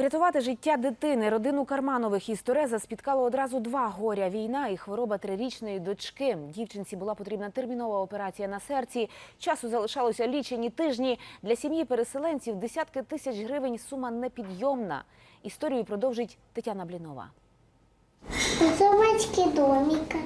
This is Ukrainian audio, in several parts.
Врятувати життя дитини, родину Карманових із Тореза спіткало одразу два горя: війна і хвороба трирічної дочки. Дівчинці була потрібна термінова операція на серці. Часу залишалося лічені тижні. Для сім'ї переселенців десятки тисяч гривень сума непідйомна. Історію продовжить Тетяна Блінова. Собачки домика.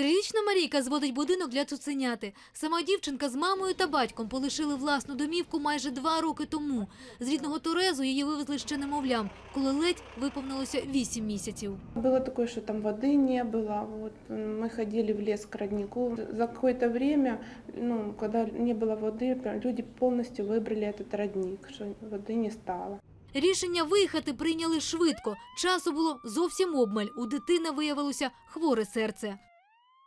Трирічна Марійка зводить будинок для цуценяти. Сама дівчинка з мамою та батьком полишили власну домівку майже два роки тому. З рідного Торезу її вивезли ще немовлям, коли ледь виповнилося вісім місяців. Было такое, что там воды не было. Вот, м, мы ходили в лес к роднику. За какое-то время, ну, когда не было воды, прям люди полностью выбрали этот родник, что воды не стало. Рішення виїхати прийняли швидко. Часу було зовсім обмаль. У дитини виявилося хворе серце.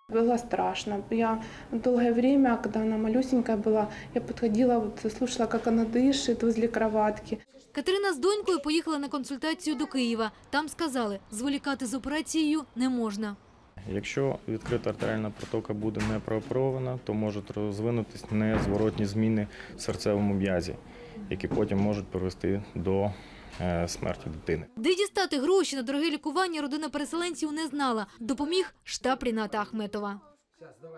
Было страшно. Я долгое время, когда она малюсенькая была, я подходила, вот, слушала, как она дышит возле кроватки. Катерина з донькою поїхала на консультацію до Києва. Там сказали, зволікати з операцією не можна. Якщо відкрита артеріальна протока буде не прооперована, то можуть розвинутися незворотні зміни в серцевому м'язі, які потім можуть привести до е, смерті дитини. Де дістати гроші на дороге лікування родина переселенців не знала. Допоміг штаб Ріната Ахметова.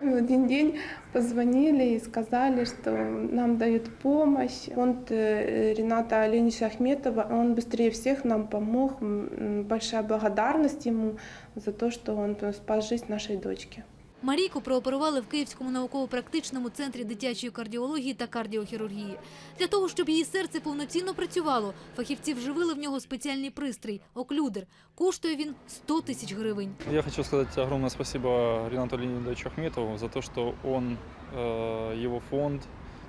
В один день позвонили и сказали, что нам дают помощь. Фонд э, Рената Оленича Ахметова, он быстрее всех нам помог. Большая благодарность ему за то, что он спас жизнь нашей дочки. Марійку прооперували в Київському науково-практичному центрі дитячої кардіології та кардіохірургії. Для того, щоб її серце повноцінно працювало, фахівці вживили в нього спеціальний пристрій – оклюдер. Коштує він 100 тисяч гривень. Я хочу сказать огромное спасибо Ренату Леонидовичу Ахметову за то, что он, э, его фонд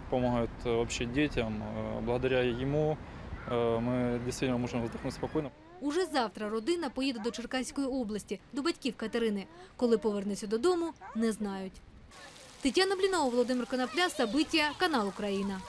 помогает э, вообще детям. Э, Благодаря ему э, мы действительно можем вздохнуть спокойно. Уже завтра родина поїде до Черкаської області, до батьків Катерини. Коли повернеться додому, не знають. Тетяна Блінова, Володимир Конопля, Сабиття, канал Україна.